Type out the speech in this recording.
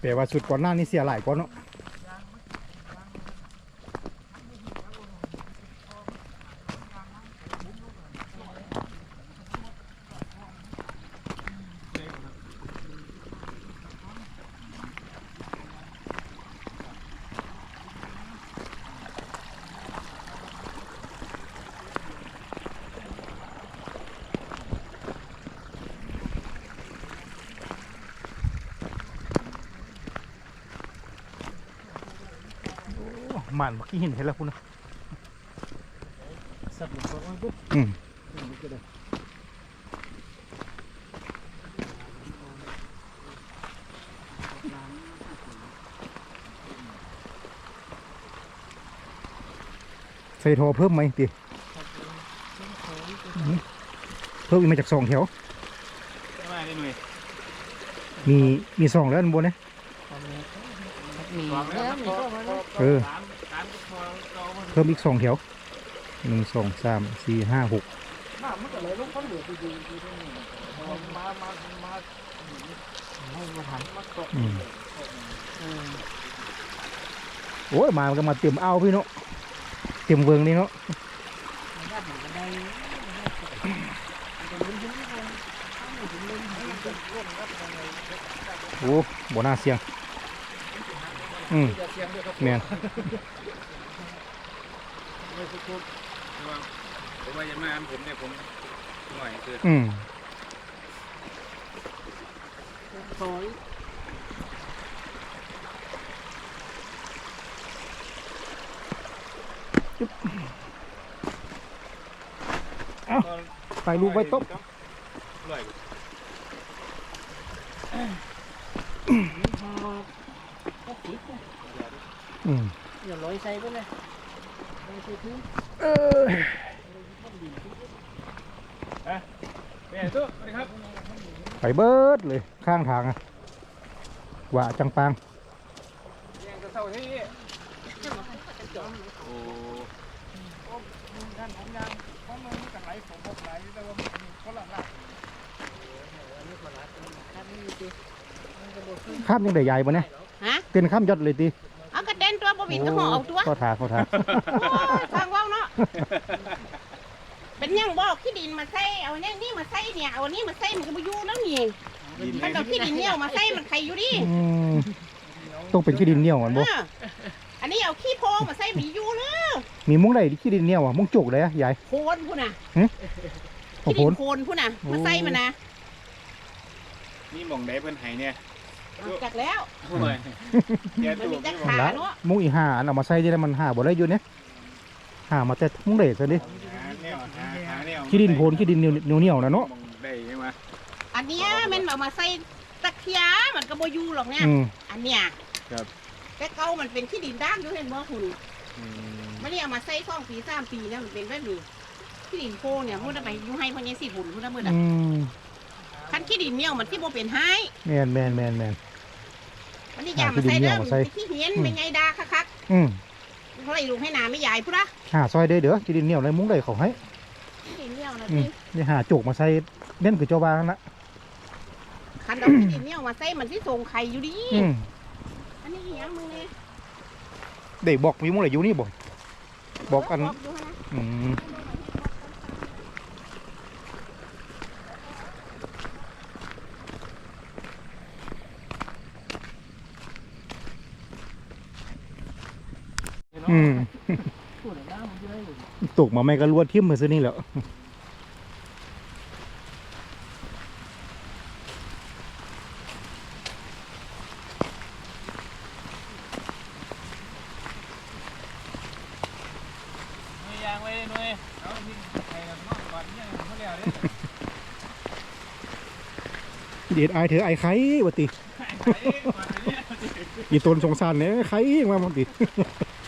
แปลว่าสุดก่อนหน้านี้เสียหลายกว่าเนาะ หมันเมื่อกี้เห็นเห็นแล้วคุณนะสับหนึ่งตัวปุ๊บอืมนี่ก็ได้ใส่ทอเพิ่มไหมตีเพิ่มอีกมาจากสองแถวมาได้หน่วยมีมีสองแล้วอันบนเนี่ยมีสองแล้วเออ สามสามก็พอเรามาเพิ่มอีกสองแถวหนึ่งสองสามสี่ห้าหกน้ำมันก็เลยลงข้นเหลือดีๆดีๆนี่มามามาให้มาหันมาตกอืมเออโอ้ยมามันก็มาเตรียมเอาพี่เนาะเตรียมเวิงนี่เนาะมันได้ถึงกันได้จะลุ้นถึงคนถ้าไม่ถึงลุ้นถึงจะร่วมรับยังไงโอ้บ่น่าเสี่ยง อืมจะเสียงด้วยครับแม่น ไม่สุดเพราะว่าผมว่าจะมาผมเนี่ยผมหน่อยคืออืมซอยใส่ลูกไว้ต้มอร่อยพอก็ติดอืม อย่าลอยใส่ไปเลยไม่ใช่พื้น เออเป็นไงตุ๊สวัสดีครับไปเบิดเลยข้างทางอะว่าจังปางยังจะเศร้าที่โอ้ด้านของยางของมันมีกันไหลของพวกไหลแต่ว่ามันคนละหลักอันนี้คนละอันนี้ดิมันก็บอกขึ้นข้ามยังได้ใหญ่ปะเนี่ยฮะเป็นข้ามยอดเลยตี บ่บินก็ห่อเอาตัวก็ทาเขาทาโอ้ยทางเว้าเนาะเป็นหยังบอกขี้ดินมาใส่เอาเนี่ยนี่มาใส่เนี่ยเอาอันนี้มาใส่มันก็บ่อยู่แล้วนี่ยินมันเอาขี้ดินเนี่ยมาใส่มันใครอยู่ดิอืมต้องเป็นขี้ดินเหนียวมันบ่เอออันนี้เอาขี้โพมาใส่มีอยู่เลยมีมุ้งใดที่ขี้ดินเหนียวอะมุ้งจุกเลยอะยายโคนพุ่นน่ะโอ้ขี้โหดินโคนพุ่นน่ะมาใส่มันนะนี่หมองได้เพิ่นไห้เนี่ยเอา จักแล้วโอ้ยแกมันตัวมีแต่นี่หมองขาละเนาะมุ้งอีห่าอันเอามาใส่ได้มันหาบ่ได้อยู่เนี่ยหามาแต่มุ้งเดซะดิหาแนวหาหาแนวขี้ดินโพนขี้ดินเหนียวเหนียวๆนะเนาะหมองได้ใช่ไหมอันเนี้ยแมันเอามาใส่ตะเคียมันก็บ่อยู่หรอกเนี่ยอืมอันเนี้ยครับแต่เก่ามันเป็นขี้ดินด้านอยู่เห็นบ่คุณอืมไม่ได้เอามาใส่ซ่องปีสามปีแล้วมันเป็นแบบนี้ขี้ดินโพเนี่ยมันจะไปอยู่ให้พญาสีหุ่นพุ่นนะมืออืม คันขี้ดินเนี่ยมันที่โบเป็นให้แมนแมนแมนแมน มันนี่ยามาใส่เด้อขี้ดินเหนี่ยวมาใส่ ที่เห็นเป็นไงดาคักอืมๆเขาเลยลุงให้นาไม่ใหญ่พุ่นละหาซอยได้เด้อขี้ดินเหนียวในมุ้งใดเขาให้ขี้ดินเนี่ยนะอืมพี่นี่หาโจกมาใส่เน่นคือเจ้าบ้านนะคันเอาขี้ดินเนี่ยมาใส่มันที่ส่งไข่อยู่ดีอืมอันนี้อีหยังมึงเนี่ยเด็กบอกมีมุ้งไหนอยู่นี่บ่ บอกอันอยู่นะอืม อืมพูดแล้วมันจะได้ตกมาไม่ก็รวดทิ่มมือซะนี่แหล้วไม่ยางไว้หน่อยเอาที่ไอ้นอกก่อนเนี่ยเขาเรียกอะไรเด็ดไอายเถอะไอายไข่วะติไอ้ก่อนเนี่ยอีตนสงสารเนี่ยไข่มาบางทีเ